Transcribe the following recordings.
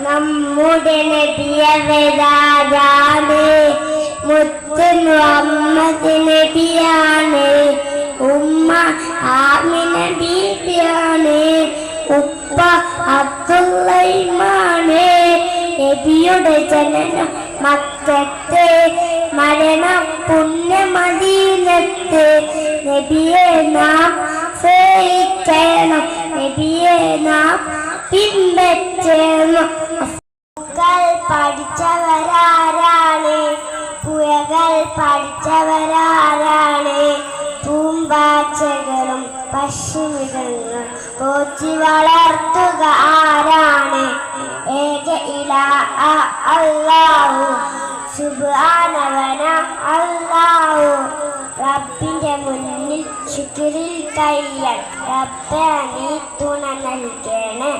നമ്മുടെ നബിയവരാജാണ് മുത്ത് മുഹമ്മദ് നബിയാണ് ഉമ്മ ആമിന ബീബിയാണ് ഉപ്പ അബ്ദുള്ളൈമാണ് നബിയുടെ ജനനം മക്കത്ത് മരണം പുണ്യമദീനത്ത്. നബിയെ നാം സേവിക്കണം നബിയെ നാം പിൻപറ്റണം പൂക്കൾ പഠിച്ചവരാരാണ്? പുഴകൾ പഠിച്ചവരാരാണ്? പൂമ്പാച്ചകളും പശുമൃഗങ്ങൾ പോറ്റി വളർത്തുക ആരാണ്? ഏക ഇല അള്ളാഹു ശുഭാനവന അള്ളാഹു റബ്ബിന്റെ മുന്നിൽ ശുക്രിൽ കയ്യൽ റബ്ബെ നീ തുണ നൽകണേ.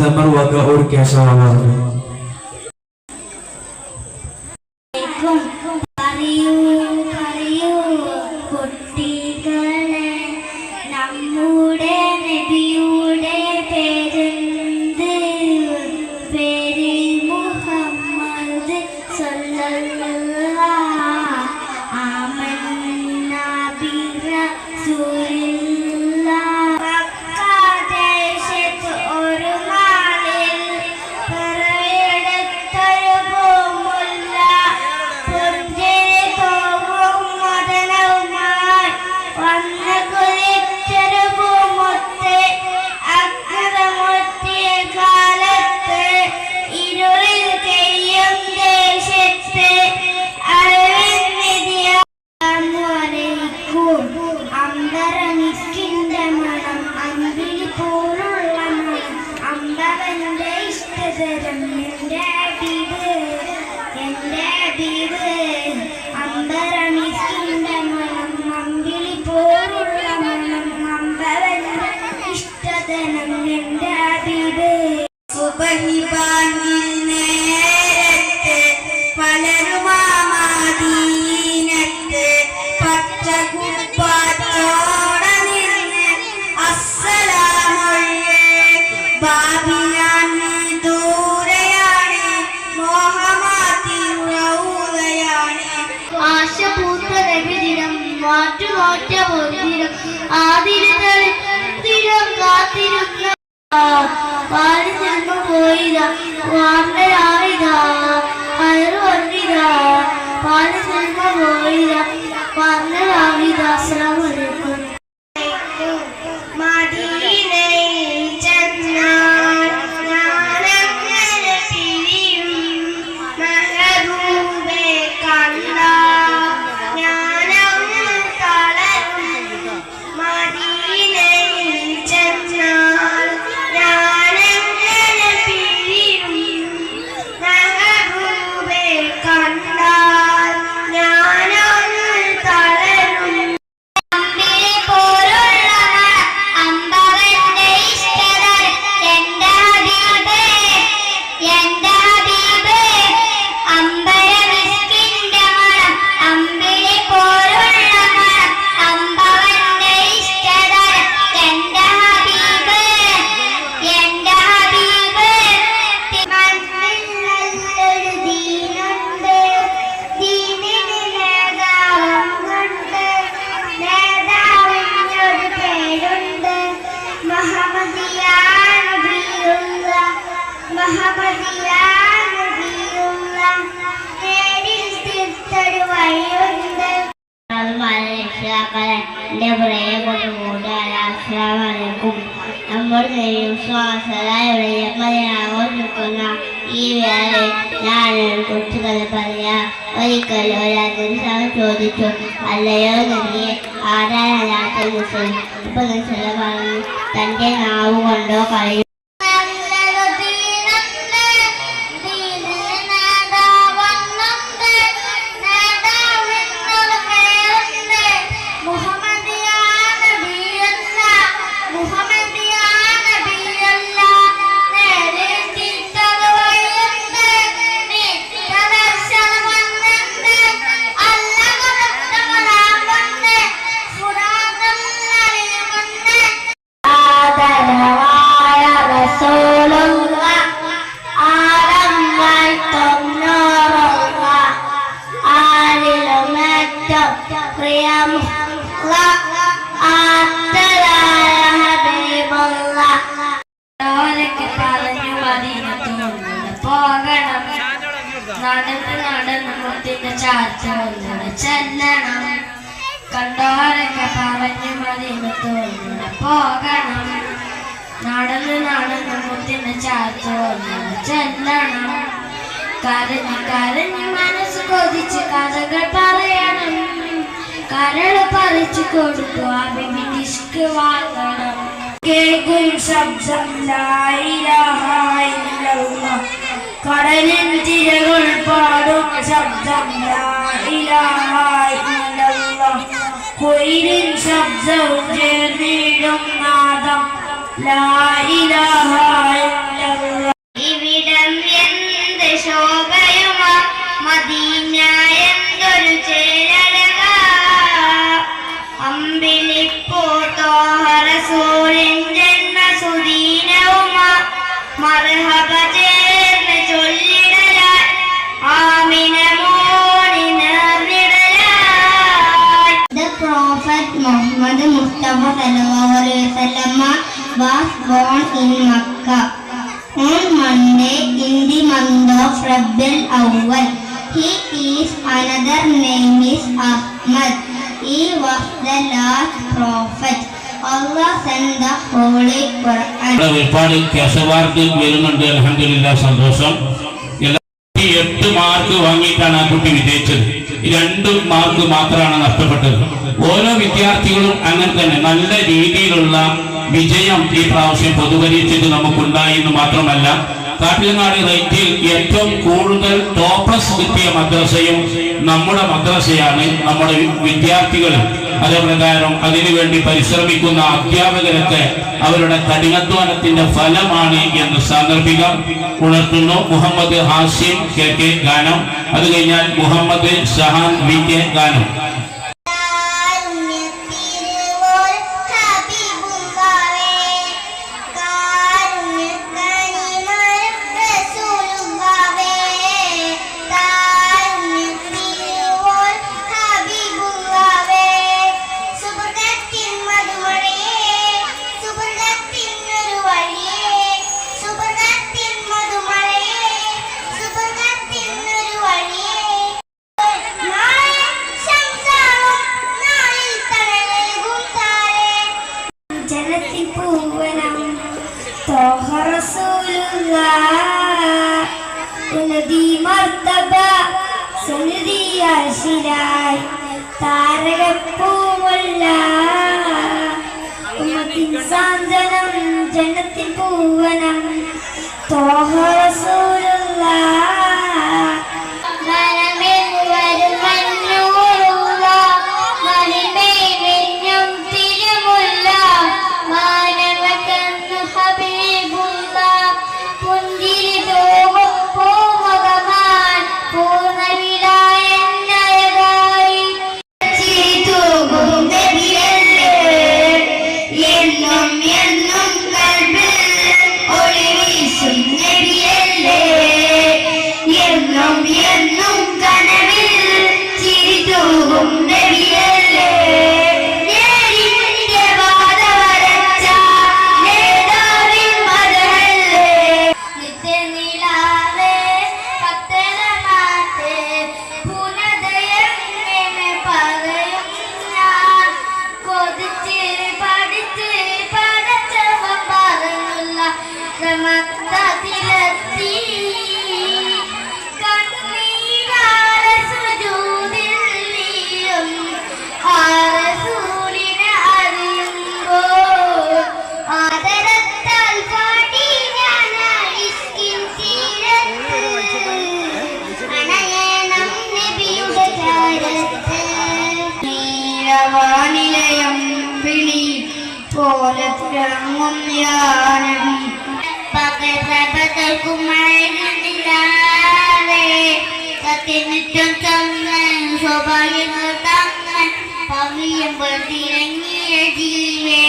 zaman wagahur orkes Assalamualaikum. മാറ്റ പൊന്നിരം ആതിരകളിൽ സ്ഥിരം കാത്തിരുന്ന പാൽ ചെല്ലുമ്പോ പോയിതാ വാർത്തയായിതാ കയറ് വന്നിതാ പാൽ ചെല്ലുമ്പോ പോയിതാ പറഞ്ഞതാവിതാ അസ്സലാമലൈക്കും അതിർസാവ് ചോദിച്ചു? അല്ലയോ നബിയെ ആരാധനാത്ത മുസ്ലിം മുസ്ലിം പറഞ്ഞു തന്റെ നാവ് കൊണ്ടോ കഴിയും നടന്ന് നടന്ന് മുത്തിന്റെ ചെല്ലണം. കണ്ടോരൊക്കെ പറഞ്ഞു മദീനത്തോട് പോകണം. നടന്ന് നടന്ന് മുത്തിന്റെ ചാച്ചോട് ചെല്ലണം. കരഞ്ഞ് കരഞ്ഞ് മനസ്സ് കൊതിച്ച് കഥകൾ പറയണം. കരൾ പറിച്ചു കൊടുക്കുക ഡിസ്ക് വാങ്ങണം. കേൾക്കും ശബ്ദം. കടലിൻ തിരകൾ പാടും. ശബ്ദം കൊയിലിൻ ശബ്ദവും ചേർന്നിടും നാദം. ഇവിടം എന്ത് ശോഭയുമാ? മദീന എന്തൊരു ചേരഴക അമ്പിളിപ്പൂത്തോഹറസൂരൻ ജന്മ സുദീനവുമാ മർഹബ was born in Makkah on Monday in the month of Rabbil Awwal. He is another name is Ahmad. He was the last prophet. Allah sent the Holy Quran. ഒരുപാട് കേശവാർക്ക് വരുന്നുണ്ട് അലഹമില്ല സന്തോഷം എട്ട് മാർക്ക് വാങ്ങിയിട്ടാണ് ആ കുട്ടി വിജയിച്ചത് രണ്ട് മാർക്ക് മാത്രമാണ് നഷ്ടപ്പെട്ടത് ഓരോ വിദ്യാർത്ഥികളും അങ്ങനെ തന്നെ നല്ല രീതിയിലുള്ള വിജയം ഈ പ്രാവശ്യം പൊതുപരീക്ഷയ്ക്ക് നമുക്കുണ്ടായി എന്ന് മാത്രമല്ല കാട്ടിലങ്ങാട് റൈറ്റിൽ ഏറ്റവും കൂടുതൽ ടോപ്പസ് കിട്ടിയ മദ്രസയും നമ്മുടെ മദ്രസയാണ് നമ്മുടെ വിദ്യാർത്ഥികൾ അതേപ്രകാരം അതിനുവേണ്ടി പരിശ്രമിക്കുന്ന അധ്യാപകരൊക്കെ അവരുടെ കഠിനാധ്വാനത്തിന്റെ ഫലമാണ് എന്ന് സാന്ദർഭിക ഉണർത്തുന്നു. മുഹമ്മദ് ഹാസിം കെ കെ ഗാനം. അത് കഴിഞ്ഞാൽ മുഹമ്മദ് ഷഹാൻ വി കെ ഗാനം. ജനത്തിൽ പൂവനം തോഹറസൂലുള്ള മനമേൽ വാനിലയം പിണി പോലെ പവിയം തിരങ്ങിയ ജീവേ.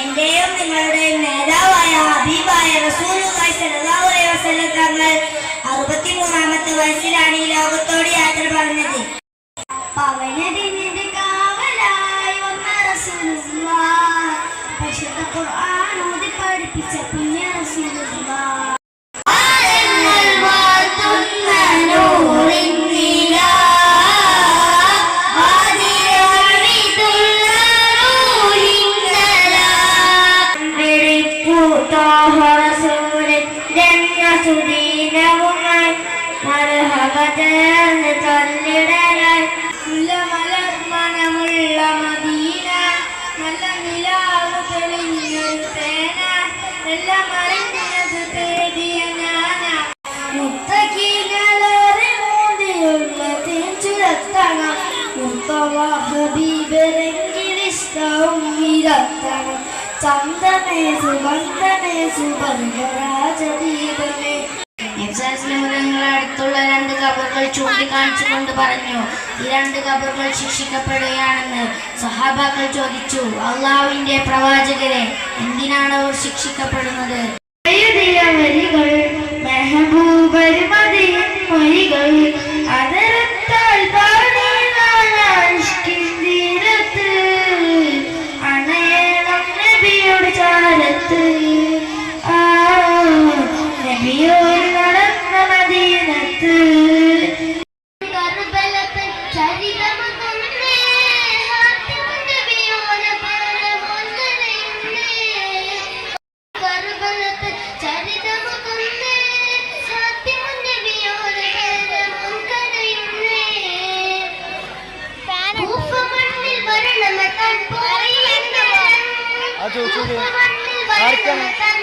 എന്റെയും നിങ്ങളുടെയും നേതാവായ ഹബീബായ തങ്ങൾ അറുപത്തിമൂന്നാമത്തെ വയസ്സിലാണ് ഈ ലോകത്തോട് യാത്ര പറഞ്ഞത്. പവനതിന്റെ കാവലായി വന്ന പരിശുദ്ധ ഖുർആൻ സ്വന്തമേ സുഗന്ധമേ സുഗന്ധരാജദീപമേ അടുത്തുള്ള രണ്ട് കബറുകൾ ചൂണ്ടിക്കാണിച്ചുകൊണ്ട് പറഞ്ഞു ഈ രണ്ട് കബറുകൾ ശിക്ഷിക്കപ്പെടുകയാണെന്ന് സഹാബാക്കൾ ചോദിച്ചു. അള്ളാഹുവിന്റെ പ്രവാചകരെ എന്തിനാണ് അവർ ശിക്ഷിക്കപ്പെടുന്നത്? हाँ जो उठोगे कार्यक्रम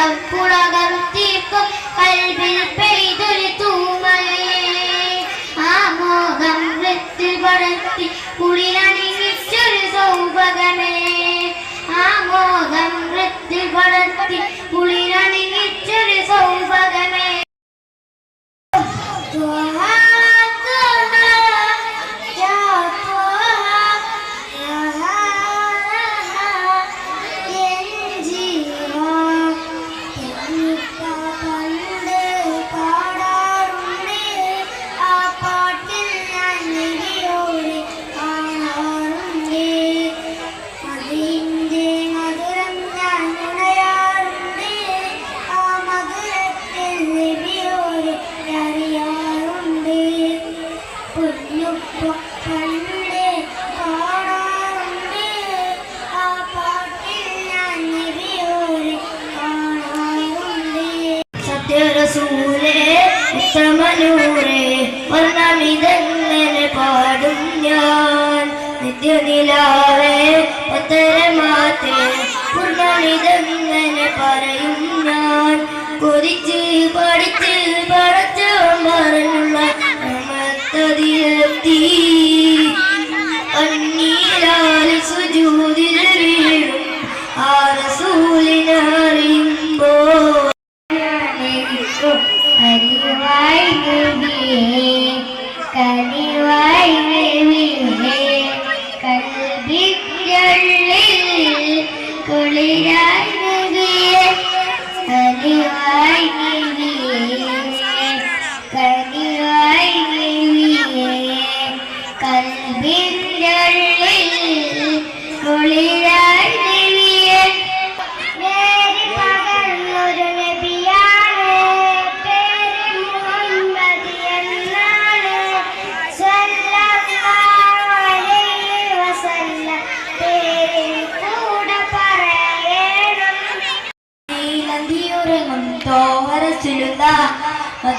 ولو فرغ الطيب قلبي Peace.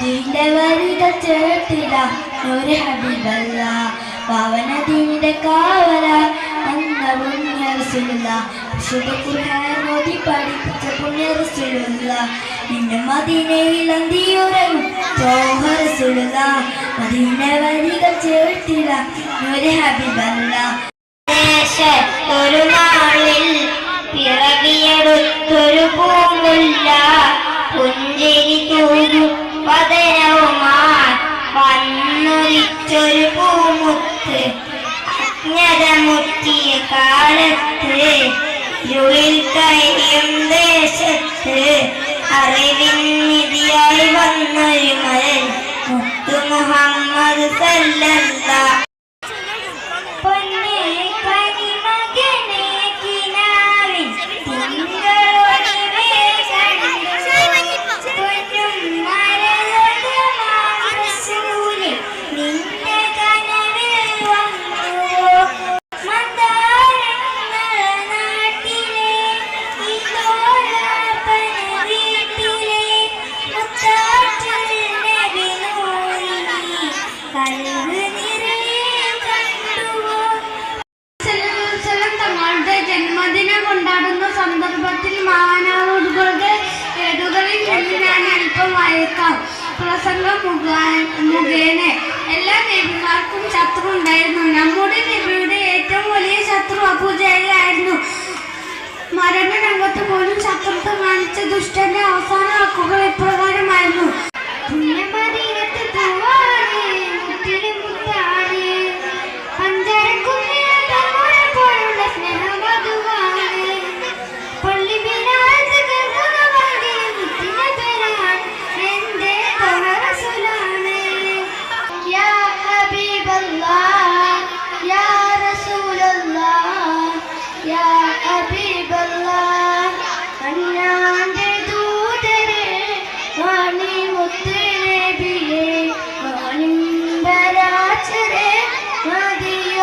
അതിന്റെ വരിത ചേർത്തില്ല ഒരു ഹബീബല്ല പവനതിന്റെ കാവല എന്ന വിശുദ്ധ ഖുർആൻ മോദി പഠിപ്പിച്ച പുണ്യരസിലുള്ള നിന്റെ മദീനയിൽ അന്തിയുറങ്ങും തോഹരസിലുള്ള അതിന്റെ വരികൾ ചേർത്തില്ല ഒരു ഹബീബല്ല. ഒരു നാളിൽ പിറവിയെടുത്തൊരു പൂമുല്ല നിധിയായി വന്നൊരു മരൻ മുത്തു മുഹമ്മദ് സല്ലല്ല മരണരംഗത്ത് പോലും ശത്രുത്വം കാണിച്ച ദുഷ്ടന്റെ അവസാന വാക്കുകൾ ഇപ്രകാരമായിരുന്നു.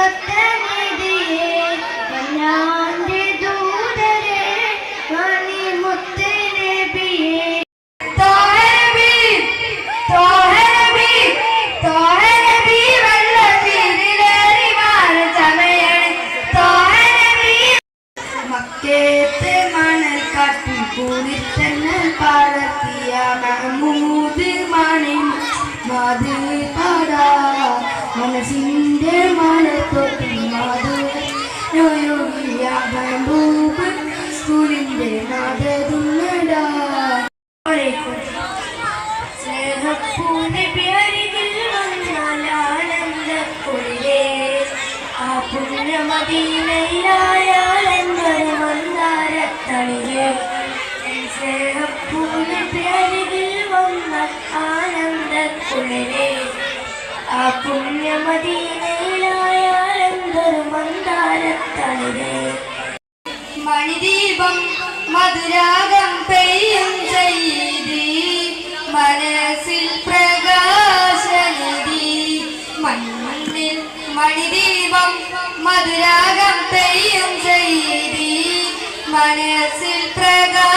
മതിയൊത്ത സ്നേഹപ്പൂനെ പേരിൽ വന്നാൽ ആനന്ദക്കുളിരേ ആ പുണ്യമദീനയിലായാൽ എന്തൊരു മന്ദാരത്തളിരേ സ്നേഹപ്പൂനെ പേരിൽ വന്നാൽ ആനന്ദക്കുളിരേ ആ പുണ്യമദീനയിലായാൽ എന്തൊരു മന്ദാരത്തളിരേ മണിദീപം മധുരാഗം പെയ്യും ചെയ്തി. മനസ്സിൽ പ്രകാശനിധി മണ്ണിൽ മണിദീപം മധുരാഗം പെയ്യും ചെയ്തി. മനസ്സിൽ പ്രകാശനിധി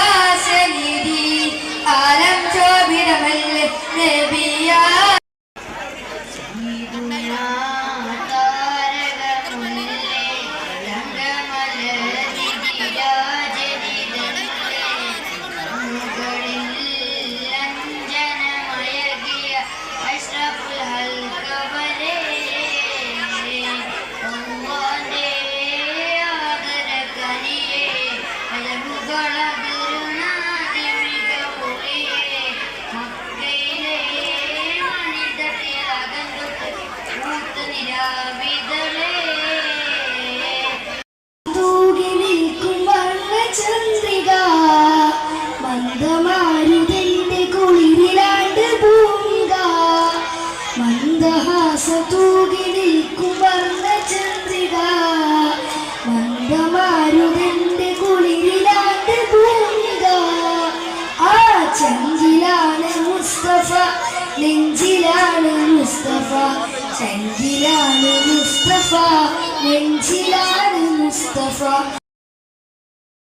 മന്ദഹാസ തൂകി നിൽക്കും വർണചന്ദ്രിക മന്ദമാരുതന്റെ കുളിരിലാണ്ട് ആ ചഞ്ചിലാണ് മുസ്തഫ നെഞ്ചിലാണ് മുസ്തഫ. ചഞ്ചിലാണ് മുസ്തഫ നെഞ്ചിലാണ് മുസ്തഫ.